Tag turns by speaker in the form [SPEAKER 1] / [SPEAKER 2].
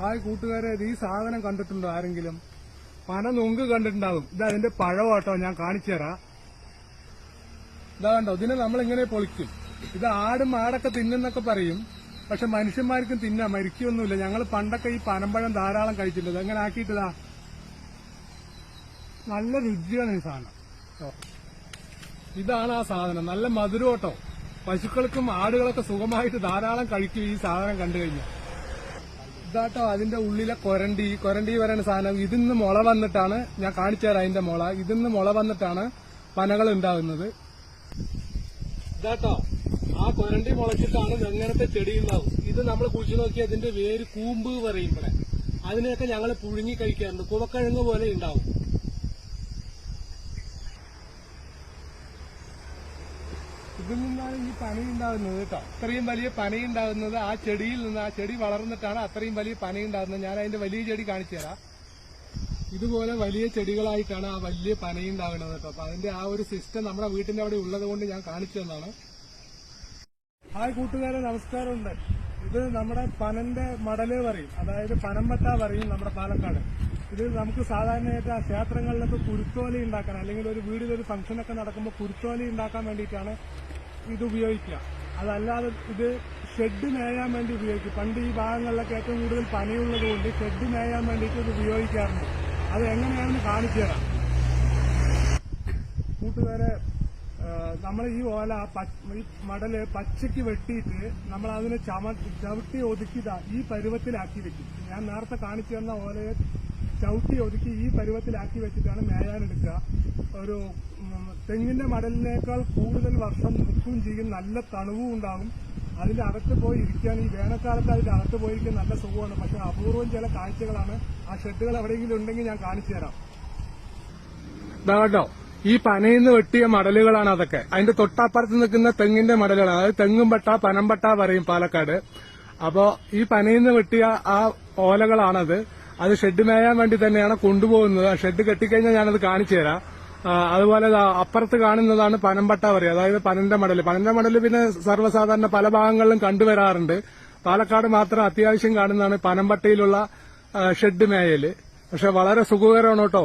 [SPEAKER 1] Hi കൂട്ടുകാരെ ഈ സാധനം കണ്ടിട്ടുണ്ടോ ആരെങ്കിലും? പന നുങ്ക് കണ്ടിട്ടുണ്ടാവും ഇത് അതിന്റെ പഴവാട്ടോ ഞാൻ കാണിച്ചു തരാം. ഇതാ കണ്ടോ ഇതിനെ നമ്മൾ ഇങ്ങനെ പൊളിക്കും. ഇത് ആടും ആടൊക്കെ തിന്നെന്നൊക്കെ പറയും. പക്ഷെ മനുഷ്യന്മാർക്കും തിന്നാം മരിക്കൊന്നുമില്ല ഞങ്ങൾ പണ്ടൊക്കെ ഈ പനമ്പഴം ധാരാളം കഴിച്ചിട്ടുണ്ട്. അങ്ങനെ ആക്കിയിട്ടതാ? നല്ല രുചിയാണ് ഈ സാധനം. ഇതാണ് ആ സാധനം. നല്ല മധുരോട്ടോ. പശുക്കൾക്കും ആടുകളൊക്കെ സുഖമായിട്ട് ധാരാളം കഴിക്കും ഈ സാധനം കണ്ടു കഴിഞ്ഞാൽ. ഇതാട്ടോ അതിന്റെ ഉള്ളിലെ കൊരണ്ടി. കൊരണ്ടി വരേണ്ട സാധനം ഇതിന്ന് മുള വന്നിട്ടാണ് ഞാൻ കാണിച്ചു തരാം അതിന്റെ മുള. ഇതിന്ന് മുള വന്നിട്ടാണ് പനകൾ ഉണ്ടാകുന്നത്. ഇതാട്ടോ. ആ കൊരണ്ടി മുളച്ചിട്ടാണ് അങ്ങനത്തെ ചെടി ഉണ്ടാവും ഇത് നമ്മൾ കുഴിച്ചു നോക്കി അതിന്റെ വേര് കൂമ്പ് പറയും ഇവിടെ. അതിനെയൊക്കെ ഞങ്ങൾ പുഴുങ്ങി കഴിക്കാറുണ്ട്. കുവക്കിഴങ്ങ് പോലെ ഉണ്ടാവും. ഇതിൽ നിന്നാണ് ഈ പനയുണ്ടാകുന്നത് കേട്ടോ. അത്രയും വലിയ പനയുണ്ടാകുന്നത് ആ ചെടിയിൽ നിന്ന് ആ ചെടി വളർന്നിട്ടാണ് അത്രയും വലിയ പനയുണ്ടാകുന്നത് ഞാൻ അതിന്റെ വലിയ ചെടി കാണിച്ചു തരാം. ഇതുപോലെ വലിയ ചെടികളായിട്ടാണ് ആ വലിയ പനി ഉണ്ടാകുന്നത് കേട്ടോ. അപ്പൊ അതിന്റെ ആ ഒരു സിസ്റ്റം നമ്മുടെ വീട്ടിന്റെ അവിടെ ഉള്ളത് കൊണ്ട് ഞാൻ കാണിച്ചു തന്നാണ് ഹായ് കൂട്ടുകാരെ നമസ്കാരമുണ്ട്. ഇത് നമ്മുടെ പനന്റെ മടൽ പറയും അതായത് പനമ്പട്ട പറയും നമ്മുടെ പാലക്കാട്. ഇത് നമുക്ക് സാധാരണയായിട്ട് ആ ക്ഷേത്രങ്ങളിലൊക്കെ കുരുത്തോലി ഉണ്ടാക്കാൻ അല്ലെങ്കിൽ ഒരു വീടിലൊരു ഫംഗ്ഷനൊക്കെ നടക്കുമ്പോൾ കുരുത്തോലി ഉണ്ടാക്കാൻ വേണ്ടിയിട്ടാണ് ഇത് ഉപയോഗിക്കുക. അതല്ലാതെ ഇത് ഷെഡ് നേയാൻ വേണ്ടി ഉപയോഗിക്കും. പണ്ട് ഈ ഭാഗങ്ങളിലൊക്കെ ഏറ്റവും കൂടുതൽ പനിയുള്ളത് കൊണ്ട് ഷെഡ് നേയാൻ വേണ്ടിയിട്ട് ഇത് ഉപയോഗിക്കാറുണ്ട്. അത് എങ്ങനെയാണെന്ന് കാണിച്ചു തരാം. കൂട്ടുകാരെ നമ്മൾ ഈ ഓല ഈ മടൽ പച്ചയ്ക്ക് വെട്ടിയിട്ട് നമ്മൾ അതിനെ ചവിട്ടി ഒതുക്കിതാ ഈ പരുവത്തിലാക്കി വെക്കും. ഞാൻ നേരത്തെ കാണിച്ചു തന്ന ഓലയെ ചവിട്ടി ഒതുക്കി ഈ പരുവത്തിലാക്കി വെച്ചിട്ടാണ് മേയാനെടുക്കുക ഒരു തെങ്ങിന്റെ മടലിനേക്കാൾ കൂടുതൽ വർഷം നിൽക്കുകയും ചെയ്യും നല്ല തണുവും ഉണ്ടാകും. അതിന്റെ അകത്ത് പോയി ഇരിക്കാൻ ഈ വേനൽക്കാലത്ത് അതിന്റെ അകത്ത് പോയിരിക്കാൻ നല്ല സുഖമാണ്. പക്ഷെ അപൂർവം ചില കാഴ്ചകളാണ്. ആ ഷെഡുകൾ എവിടെയെങ്കിലും ഉണ്ടെങ്കിൽ ഞാൻ കാണിച്ചു തരാം. കേട്ടോ ഈ പനയിന്ന് വെട്ടിയ മടലുകളാണ് അതൊക്കെ. അതിന്റെ തൊട്ടാപ്പുറത്ത് നിൽക്കുന്ന തെങ്ങിന്റെ മടലുകളാണ്. അതായത് തെങ്ങുംപട്ട പനമ്പട്ട പറയും പാലക്കാട്. അപ്പോ ഈ പനയിന്ന് വെട്ടിയ ആ ഓലകളാണത്. അത് ഷെഡ് മേയാൻ വേണ്ടി തന്നെയാണ് കൊണ്ടുപോകുന്നത്. ആ ഷെഡ് കെട്ടിക്കഴിഞ്ഞാൽ ഞാനത് കാണിച്ചു തരാം. അതുപോലെ അപ്പുറത്ത് കാണുന്നതാണ് പനമ്പട്ട പറയുക അതായത് പനന്റെ മടൽ പനന്റെ മടൽ പിന്നെ സർവസാധാരണ പല ഭാഗങ്ങളിലും കണ്ടുവരാറുണ്ട്. പാലക്കാട് മാത്രം അത്യാവശ്യം കാണുന്നതാണ് പനമ്പട്ടയിലുള്ള ഷെഡ് മേയൽ. പക്ഷെ വളരെ സുഖകരമാണ് കേട്ടോ.